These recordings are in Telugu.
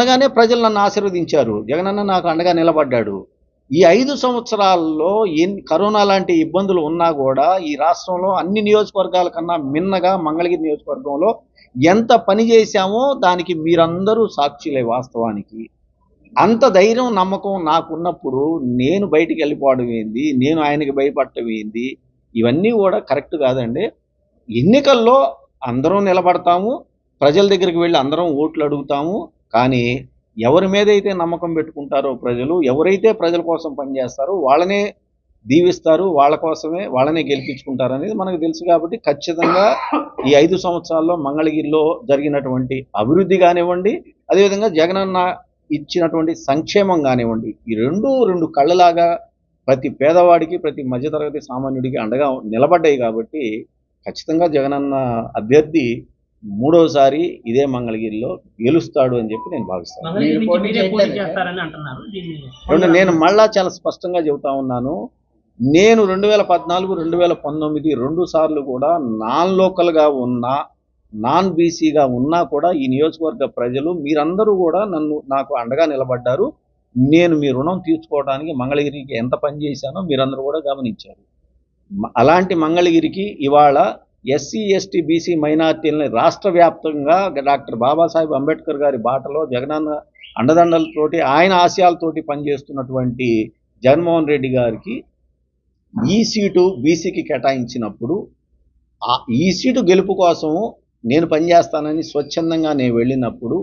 ఉండగానే ప్రజలు నన్ను ఆశీర్వదించారు. జగనన్న నాకు అండగా నిలబడ్డాడు. ఈ ఐదు సంవత్సరాల్లో ఎన్ని కరోనా లాంటి ఇబ్బందులు ఉన్నా కూడా ఈ రాష్ట్రంలో అన్ని నియోజకవర్గాల కన్నా మిన్నగా మంగళగిరి నియోజకవర్గంలో ఎంత పని చేశామో దానికి మీరందరూ సాక్షులే వాస్తవానికి. అంత ధైర్యం నమ్మకం నాకున్నప్పుడు నేను బయటికి వెళ్ళిపోవడం ఏంది? నేను ఆయనకి భయపడటం ఏంది? ఇవన్నీ కూడా కరెక్ట్ కాదండి. ఎన్నికల్లో అందరం నిలబడతాము. ప్రజల దగ్గరికి వెళ్ళి అందరం ఓట్లు అడుగుతాము. కానీ ఎవరి మీద అయితే నమ్మకం పెట్టుకుంటారో ప్రజలు ఎవరైతే ప్రజల కోసం పనిచేస్తారో వాళ్ళనే దీవిస్తారు వాళ్ళ కోసమే వాళ్ళనే గెలిపించుకుంటారు అనేది మనకు తెలుసు కాబట్టి ఖచ్చితంగా ఈ ఐదు సంవత్సరాల్లో మంగళగిరిలో జరిగినటువంటి అభివృద్ధి కానివ్వండి అదేవిధంగా జగనన్న ఇచ్చినటువంటి సంక్షేమం కానివ్వండి ఈ రెండు రెండు కళ్ళలాగా ప్రతి పేదవాడికి ప్రతి మధ్యతరగతి సామాన్యుడికి అండగా నిలబడ్డాయి కాబట్టి ఖచ్చితంగా జగనన్న అభ్యర్థి మూడోసారి ఇదే మంగళగిరిలో గెలుస్తాడు అని చెప్పి నేను భావిస్తాను. నేను మళ్ళా చాలా స్పష్టంగా చెబుతా ఉన్నాను. నేను రెండు వేల పద్నాలుగు రెండు వేల పంతొమ్మిది రెండు సార్లు కూడా నాన్ లోకల్గా ఉన్నా నాన్ బీసీగా ఉన్నా కూడా ఈ నియోజకవర్గ ప్రజలు మీరందరూ కూడా నన్ను నాకు అండగా నిలబడ్డారు. నేను మీ రుణం తీర్చుకోవడానికి మంగళగిరికి ఎంత పని చేశానో మీరందరూ కూడా గమనించారు. అలాంటి మంగళగిరికి ఇవాళ ఎస్సీ ఎస్టీ బీసీ మైనార్టీలని రాష్ట్ర వ్యాప్తంగా డాక్టర్ బాబాసాహెబ్ అంబేద్కర్ గారి బాటలో జగనన్న అండదండలతోటి ఆయన ఆశయాలతోటి పనిచేస్తున్నటువంటి జగన్మోహన్ రెడ్డి గారికి ఈ సీటు బీసీకి కేటాయించినప్పుడు ఈ సీటు గెలుపు కోసం నేను పనిచేస్తానని స్వచ్ఛందంగా నేను వెళ్ళినప్పుడు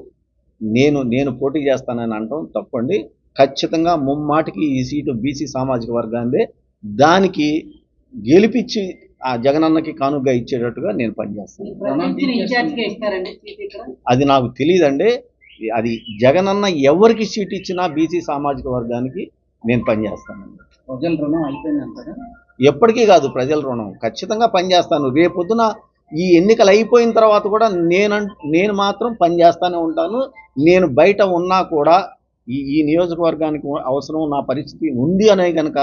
నేను నేను పోటీ చేస్తానని అనటం తప్పండి. ఖచ్చితంగా ముమ్మాటికి ఈ సీటు బీసీ సామాజిక వర్గాందే దానికి గెలిపించి ఆ జగనన్నకి కానుగ్గా ఇచ్చేటట్టుగా నేను పనిచేస్తాను. అది నాకు తెలియదండి. అది జగనన్న ఎవరికి సీట్ ఇచ్చినా బీసీ సామాజిక వర్గానికి నేను పనిచేస్తానండి. ప్రజల రుణం అయిపోయింది ఎప్పటికీ కాదు ప్రజల రుణం. ఖచ్చితంగా పనిచేస్తాను. రేపొద్దున ఈ ఎన్నికలు అయిపోయిన తర్వాత కూడా నేను నేను మాత్రం పనిచేస్తానే ఉంటాను. నేను బయట ఉన్నా కూడా ఈ ఈ నియోజకవర్గానికి అవసరం నా పరిస్థితి ఉంది అనే కనుక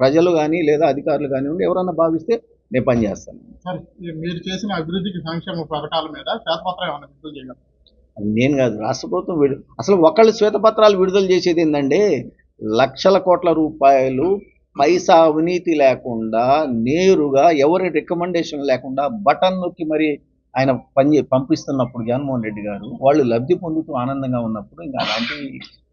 ప్రజలు కానీ లేదా అధికారులు కానివ్వండి ఎవరన్నా భావిస్తే నేను పనిచేస్తాను సార్ మీరు చేసిన అభివృద్ధికి సంక్షేమ పథకాల మీద శ్వేతపత్రం ఏమైనా విడుదల చేయగలరు? అది నేను కాదు రాష్ట్ర ప్రభుత్వం విడు అసలు ఒకళ్ళు శ్వేతపత్రాలు విడుదల చేసేది ఏంటంటే లక్షల కోట్ల రూపాయలు పైసా అవినీతి లేకుండా నేరుగా ఎవరి రికమెండేషన్ లేకుండా బటన్ నొక్కి మరి ఆయన పని పంపిస్తున్నప్పుడు జగన్మోహన్ రెడ్డి గారు వాళ్ళు లబ్ధి పొందుతూ ఆనందంగా ఉన్నప్పుడు ఇంకా అలాంటి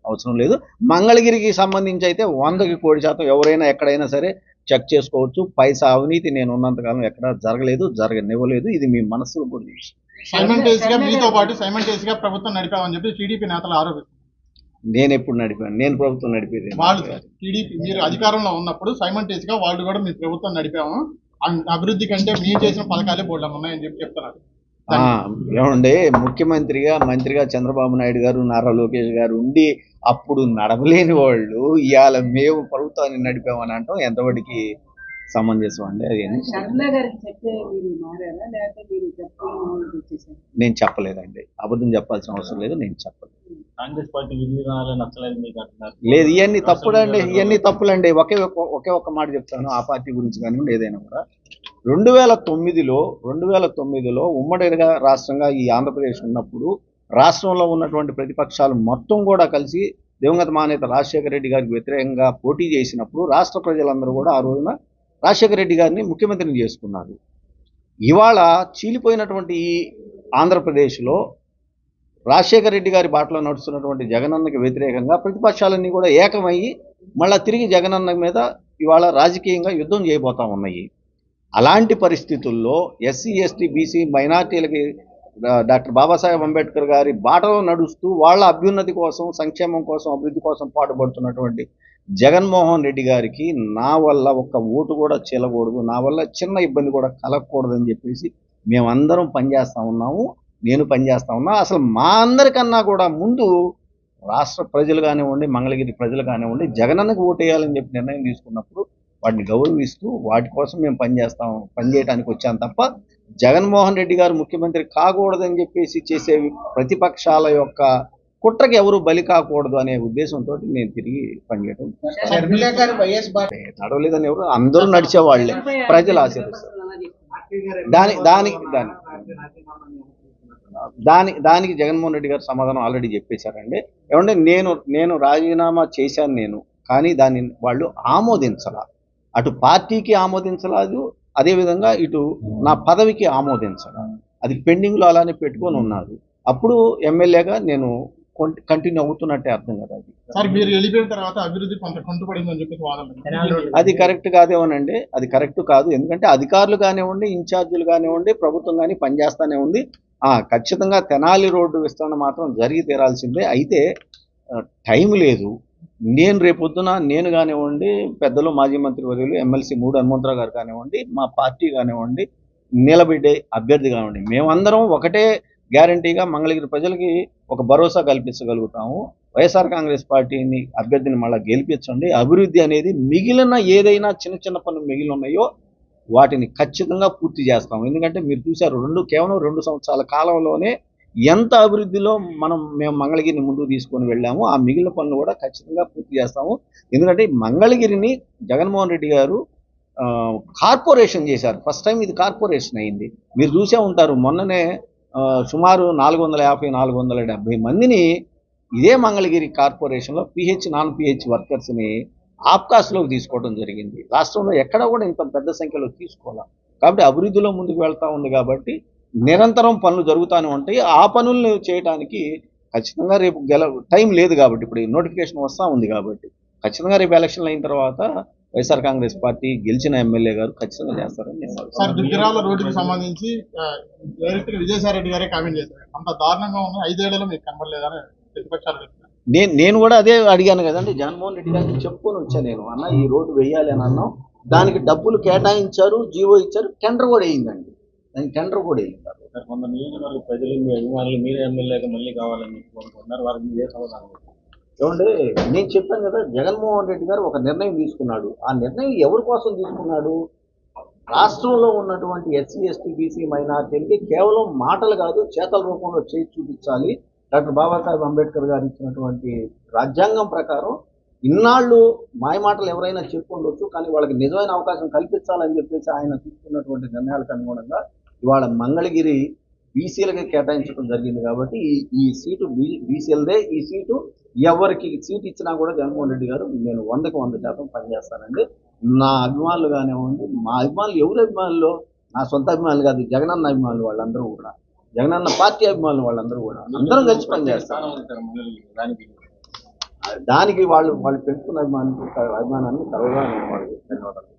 అవసరం లేదు. మంగళగిరికి సంబంధించి అయితే వందకి కోటి శాతం ఎవరైనా ఎక్కడైనా సరే చెక్ చేసుకోవచ్చు. పైసా అవినీతి నేను ఉన్నంతకాలం ఎక్కడ జరగలేదు జరగనివ్వలేదు. ఇది మీ మనస్సులో కూడా తెలుసు. సైమంటేస్గా మీతో పాటు ప్రభుత్వం నడిపామని చెప్పి టీడీపీ నేతలు ఆరోపిస్తున్నారు. నేను ఎప్పుడు నడిపాను? నేను ప్రభుత్వం నడిపేది వాళ్ళు టీడీపీ మీరు అధికారంలో ఉన్నప్పుడు సైమంటేస్గా వాళ్ళు కూడా మీ ప్రభుత్వం నడిపాము. అభివృద్ధి కంటే మీరు చేసిన పథకాలే బోర్డు ఉన్నాయని చెప్పి చెప్తున్నారు. ఏమండి ముఖ్యమంత్రిగా మంత్రిగా చంద్రబాబు నాయుడు గారు నారా లోకేష్ గారు ఉండి అప్పుడు నడవలేని వాళ్ళు ఇవాళ మేము ప్రభుత్వాన్ని నడిపామని అంటాం ఎంతవరకు సమంజసం అండి? అది నేను చెప్పలేదండి. అబద్ధం చెప్పాల్సిన అవసరం లేదు నేను చెప్పలేదు. కాంగ్రెస్ పార్టీ లేదు ఇవన్నీ తప్పులండి ఇవన్నీ తప్పులండి. ఒకే ఒక్క- ఒకే ఒక్క మాట చెప్తాను ఆ పార్టీ గురించి కానివ్వండి ఏదైనా కూడా. రెండు వేల తొమ్మిదిలో రెండు వేల తొమ్మిదిలో ఉమ్మడిగా రాష్ట్రంగా ఈ ఆంధ్రప్రదేశ్ ఉన్నప్పుడు రాష్ట్రంలో ఉన్నటువంటి ప్రతిపక్షాలు మొత్తం కూడా కలిసి దివంగత మానేత రాజశేఖర రెడ్డి గారికి వ్యతిరేకంగా పోటీ చేసినప్పుడు రాష్ట్ర ప్రజలందరూ కూడా ఆ రోజున రాజశేఖర రెడ్డి గారిని ముఖ్యమంత్రిని చేసుకున్నారు. ఇవాళ చీలిపోయినటువంటి ఈ ఆంధ్రప్రదేశ్లో రాజశేఖర రెడ్డి గారి బాటలో నడుస్తున్నటువంటి జగనన్నకి వ్యతిరేకంగా ప్రతిపక్షాలన్నీ కూడా ఏకమయ్యి మళ్ళా తిరిగి జగనన్న మీద ఇవాళ రాజకీయంగా యుద్ధం చేయబోతా ఉన్నాయి. అలాంటి పరిస్థితుల్లో ఎస్సీ ఎస్టీ బీసీ మైనార్టీలకి డాక్టర్ బాబాసాహెబ్ అంబేద్కర్ గారి బాటలో నడుస్తూ వాళ్ళ అభ్యున్నతి కోసం సంక్షేమం కోసం అభివృద్ధి కోసం పాటుపడుతున్నటువంటి జగన్మోహన్ రెడ్డి గారికి నా వల్ల ఒక్క ఓటు కూడా చెల్లకూడదు నా వల్ల చిన్న ఇబ్బంది కూడా కలగకూడదని చెప్పేసి మేమందరం పనిచేస్తూ ఉన్నాము నేను పనిచేస్తా ఉన్నా. అసలు మా అందరికన్నా కూడా ముందు రాష్ట్ర ప్రజలు కానివ్వండి మంగళగిరి ప్రజలు కానివ్వండి జగనన్నకు ఓటేయాలని చెప్పి నిర్ణయం తీసుకున్నప్పుడు వాటిని గౌరవిస్తూ వాటి కోసం మేము పనిచేస్తాం పనిచేయడానికి వచ్చాం తప్ప జగన్మోహన్ రెడ్డి గారు ముఖ్యమంత్రి కాకూడదని చెప్పేసి చేసే ప్రతిపక్షాల యొక్క కుట్రకి ఎవరు బలి కాకూడదు అనే ఉద్దేశంతో నేను తిరిగి బాట నడవలేదని ఎవరు అందరూ నడిచే వాళ్ళే ప్రజలు ఆశీర్వదిస్తారు దాని దాని దాని దాని దానికి జగన్మోహన్ రెడ్డి గారు సమాధానం ఆల్రెడీ చెప్పేశారండి. ఏమంటే నేను నేను రాజీనామా చేశాను నేను కానీ దాన్ని వాళ్ళు ఆమోదించాల. అటు పార్టీకి ఆమోదించలేదు అదేవిధంగా ఇటు నా పదవికి ఆమోదించాల అది పెండింగ్లో అలానే పెట్టుకొని ఉన్నారు అప్పుడు ఎమ్మెల్యేగా నేను కంటిన్యూ అవుతున్నట్టే అర్థం కదా అది. సార్ మీరు వెళ్ళిపోయిన తర్వాత అభివృద్ధి కొంత కుంటుపడిందని వాదన అది కరెక్ట్ కాదేమోనండి. అది కరెక్ట్ కాదు. ఎందుకంటే అధికారులు కానివ్వండి ఇన్ఛార్జీలు కానివ్వండి ప్రభుత్వం కానీ పనిచేస్తానే ఉంది. ఆ, ఖచ్చితంగా తెనాలి రోడ్డు విస్తరణ మాత్రం జరిగి తీరాల్సిందే. అయితే టైం లేదు. నేను రేపొద్దున నేను కానివ్వండి పెద్దలు మాజీ మంత్రి వర్యులు ఎమ్మెల్సీ మూడు హనుమంతరావు గారు కానివ్వండి మా పార్టీ కానివ్వండి నిలబెట్టే అభ్యర్థి కానివ్వండి మేమందరం ఒకటే గ్యారంటీగా మంగళగిరి ప్రజలకి ఒక భరోసా కల్పించగలుగుతాము. వైఎస్ఆర్ కాంగ్రెస్ పార్టీని అభ్యర్థిని మళ్ళీ గెలిపించండి. అభివృద్ధి అనేది మిగిలిన ఏదైనా చిన్న చిన్న పనులు మిగిలి ఉన్నాయో వాటిని ఖచ్చితంగా పూర్తి చేస్తాం ఎందుకంటే మీరు చూశారు రెండు కేవలం రెండు సంవత్సరాల కాలంలోనే ఎంత అభివృద్ధిలో మనం మేము మంగళగిరిని ముందుకు తీసుకొని వెళ్ళాము ఆ మిగిలిన పనులు కూడా ఖచ్చితంగా పూర్తి చేస్తాము. ఎందుకంటే మంగళగిరిని జగన్మోహన్ రెడ్డి గారు కార్పొరేషన్ చేశారు. ఫస్ట్ టైం ఇది కార్పొరేషన్ అయింది. మీరు చూసే ఉంటారు మొన్ననే సుమారు నాలుగు వందల యాభై నాలుగు వందల డెబ్బై మందిని ఇదే మంగళగిరి కార్పొరేషన్లో పిహెచ్ నాన్ పిహెచ్ వర్కర్స్ని ఆప్కాస్లోకి తీసుకోవడం జరిగింది. రాష్ట్రంలో ఎక్కడ కూడా ఇంత పెద్ద సంఖ్యలో తీసుకోవాలి? కాబట్టి అభివృద్ధిలో ముందుకు వెళ్తా ఉంది కాబట్టి నిరంతరం పనులు జరుగుతూనే ఉంటాయి. ఆ పనులను చేయడానికి ఖచ్చితంగా రేపు గెల టైం లేదు కాబట్టి ఇప్పుడు నోటిఫికేషన్ వస్తూ ఉంది కాబట్టి ఖచ్చితంగా రేపు ఎలక్షన్లు అయిన తర్వాత వైఎస్ఆర్ కాంగ్రెస్ పార్టీ గెలిచిన ఎమ్మెల్యే గారు ఖచ్చితంగా చేస్తారని నేను. దుగ్గిరాల రోడ్డుకి సంబంధించి డైరెక్ట్గా విజయసాయి రెడ్డి గారే కామెంట్ చేశారు. అంత దారుణంగా ఉంది ఐదేళ్ళలో మీకు కనబడలేదని ప్రతిపక్షాలు నేను నేను కూడా అదే అడిగాను కదండి. జగన్మోహన్ రెడ్డి గారిని చెప్పుకొని వచ్చాను నేను. అన్న ఈ రోడ్డు వేయాలి అని అన్నాం. దానికి డబ్బులు కేటాయించారు జీవో ఇచ్చారు టెండర్ కూడా వేయిందండి. దానికి టెండర్ కూడా సార్ కొంత నియోజకవర్గ ప్రజలు మీ అభిమానులు మీరే ఎమ్మెల్యేగా మళ్ళీ కావాలని కోరుకుంటున్నారు. వారికి మీరే సమాధానం. ఏమంటే నేను చెప్పాను కదా జగన్మోహన్ రెడ్డి గారు ఒక నిర్ణయం తీసుకున్నాడు. ఆ నిర్ణయం ఎవరి కోసం తీసుకున్నాడు? రాష్ట్రంలో ఉన్నటువంటి ఎస్సీ ఎస్టీ బీసీ మైనార్టీలకి కేవలం మాటలు కాదు చేతల రూపంలో చేసి చూపించాలి. డాక్టర్ బాబాసాహెబ్ అంబేద్కర్ గారు ఇచ్చినటువంటి రాజ్యాంగం ప్రకారం ఇన్నాళ్ళు మాయమాటలు ఎవరైనా చెప్పుండొచ్చు కానీ వాళ్ళకి నిజమైన అవకాశం కల్పించాలని చెప్పేసి ఆయన తీసుకున్నటువంటి నిర్ణయాలకు అనుగుణంగా ఇవాళ మంగళగిరి బీసీలకి కేటాయించడం జరిగింది కాబట్టి ఈ సీటు బీ బీసీలదే. ఈ సీటు ఎవరికి సీట్ ఇచ్చినా కూడా జగన్మోహన్ రెడ్డి గారు నేను వందకు వంద శాతం పనిచేస్తానండి. నా అభిమానులు కానివ్వండి మా అభిమానులు ఎవరి అభిమానులు నా సొంత అభిమానులు కాదు జగనన్న అభిమానులు వాళ్ళందరూ కూడా. జగనన్న పార్టీ అభిమానులు వాళ్ళందరూ కూడా. అందరం కలిసి పనిచేస్తాం. దానికి వాళ్ళు వాళ్ళు పెంచుకున్న అభిమానం అభిమానాన్ని తరగా వాళ్ళకి ధన్యవాదాలు